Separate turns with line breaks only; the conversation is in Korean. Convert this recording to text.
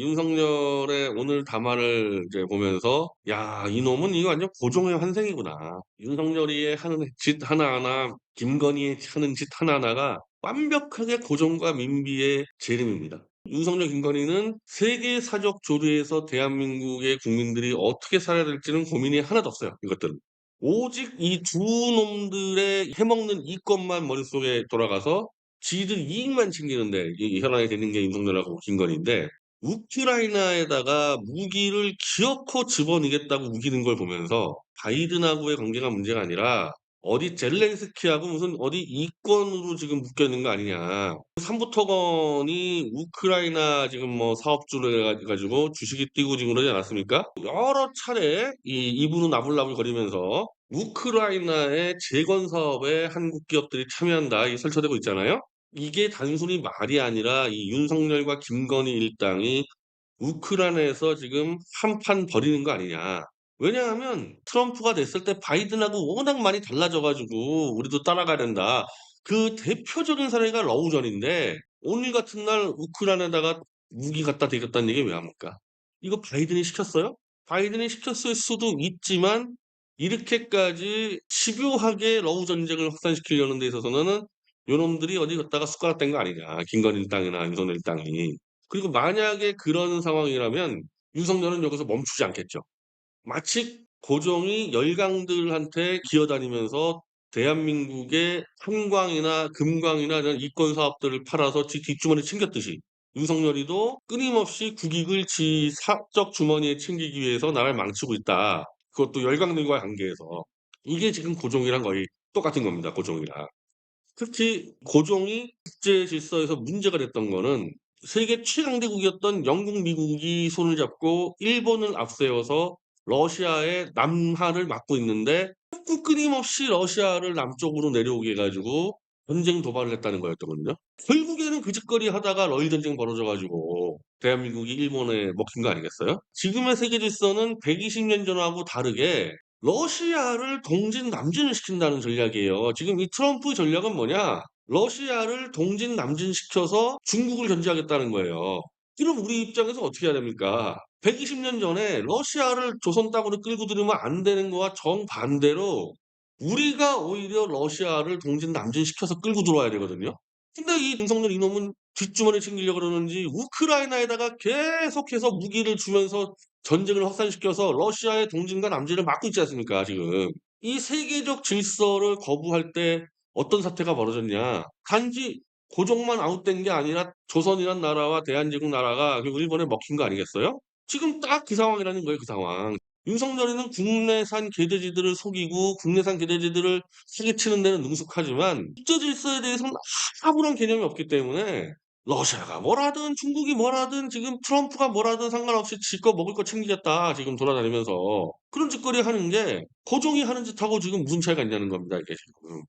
윤석열의 오늘 담화를 이제 보면서 '야 이놈은 이거 완전 고종의 환생이구나. 윤석열이 하는 짓 하나하나 김건희의 하는 짓 하나하나가 완벽하게 고종과 민비의 재림입니다. 윤석열, 김건희는 세계 사적 조류에서 대한민국의 국민들이 어떻게 살아야 될지는 고민이 하나도 없어요, 이것들은. 오직 이 두 놈들의 해먹는 이것만 머릿속에 돌아가서 지들 이익만 챙기는데 이 현안이 되는 게 윤석열하고 김건희인데 우크라이나에다가 무기를 기어코 집어넣겠다고 우기는 걸 보면서 바이든하고의 관계가 문제가 아니라 어디 젤렌스키하고 무슨 어디 이권으로 지금 묶여 있는 거 아니냐. 삼부토건이 우크라이나 지금 뭐 사업주를 해 가지고 주식이 뛰고 지금 그러지 않았습니까? 여러 차례 이 이분은 나불나불 거리면서 우크라이나의 재건 사업에 한국 기업들이 참여한다 이 설쳐대고 있잖아요. 이게 단순히 말이 아니라 이 윤석열과 김건희 일당이 우크라이나에서 지금 한판 벌이는 거 아니냐. 왜냐하면 트럼프가 됐을 때 바이든하고 워낙 많이 달라져 가지고 우리도 따라가야 된다. 그 대표적인 사례가 러우전인데 오늘 같은 날 우크라이나에다가 무기 갖다 대겠다는 얘기 왜 합니까? 이거 바이든이 시켰어요? 바이든이 시켰을 수도 있지만 이렇게까지 집요하게 러우 전쟁을 확산시키려는 데 있어서는 요놈들이 어디 갔다가 숟가락 댄거 아니냐. 김건희 일당이나 윤석열 일당이. 그리고 만약에 그런 상황이라면 윤석열은 여기서 멈추지 않겠죠. 마치 고종이 열강들한테 기어다니면서 대한민국의 한광이나 금광이나 이런 이권 사업들을 팔아서 지 뒷주머니에 챙겼듯이 윤석열이도 끊임없이 국익을 지 사적 주머니에 챙기기 위해서 나라를 망치고 있다. 그것도 열강들과의 관계에서. 이게 지금 고종이랑 거의 똑같은 겁니다, 고종이랑. 특히 고종이 국제 질서에서 문제가 됐던 거는 세계 최강대국이었던 영국, 미국이 손을 잡고 일본을 앞세워서 러시아의 남하를 막고 있는데 자꾸 끊임없이 러시아를 남쪽으로 내려오게 해 가지고 전쟁 도발을 했다는 거였거든요. 결국에는 그 짓거리 하다가 러일 전쟁 벌어져 가지고 대한민국이 일본에 먹힌 거 아니겠어요? 지금의 세계 질서는 120년 전하고 다르게 러시아를 동진 남진을 시킨다는 전략이에요. 지금 이 트럼프 전략은 뭐냐? 러시아를 동진 남진시켜서 중국을 견제하겠다는 거예요. 그럼 우리 입장에서 어떻게 해야 됩니까? 120년 전에 러시아를 조선 땅으로 끌고 들이면 안 되는 거와 정반대로 우리가 오히려 러시아를 동진 남진시켜서 끌고 들어와야 되거든요. 근데 이 윤석열 이놈은 뒷주머니 챙기려고 그러는지 우크라이나에다가 계속해서 무기를 주면서 전쟁을 확산시켜서 러시아의 동진과 남진을 막고 있지 않습니까 지금. 이 세계적 질서를 거부할 때 어떤 사태가 벌어졌냐. 단지 고종만 아웃된 게 아니라 조선이란 나라와 대한제국 나라가 결국 일본에 먹힌 거 아니겠어요? 지금 딱 그 상황이라는 거예요 그 상황. 윤석열이는 국내산 개돼지들을 속이고 국내산 개돼지들을 사기치는 데는 능숙하지만 국제 질서에 대해서는 아무런 개념이 없기 때문에 러시아가 뭐라든 중국이 뭐라든 지금 트럼프가 뭐라든 상관없이 지거 먹을 거 챙기겠다 지금 돌아다니면서 그런 짓거리 하는 게 고종이 하는 짓하고 지금 무슨 차이가 있냐는 겁니다 이게 지금.